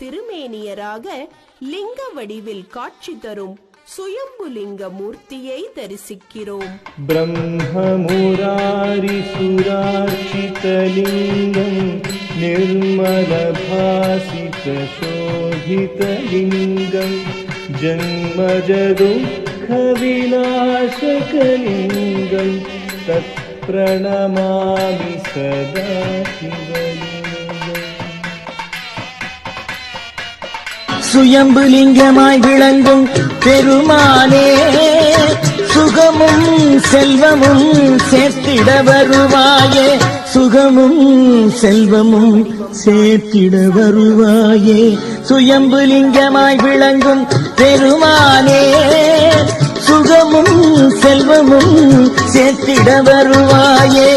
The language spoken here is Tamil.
திருமேனியராக லிங்க வடிவில் காட்சி தரும் சுயம்புலிங்க மூர்த்தியை தரிசிக்கிறோம் ब्रह्ममुरारिसुरार्चितलिङ्गम् निर्मलभासितशोभितलिङ्गम् जन्मजदुःखविनाशकलिङ्गम् तत्प्रणमामि सदा शिवलिङ्गम् சுயம்பு லிங்கமாய் விளங்கும் பெருமானே சுகமும் செல்வமும் சேர்த்திட வருவாயே சுகமும் செல்வமும் சேர்த்திட வருவாயே. சுயம்பு லிங்கமாய் விளங்கும் பெருமானே சுகமும் செல்வமும் சேர்த்திட வருவாயே.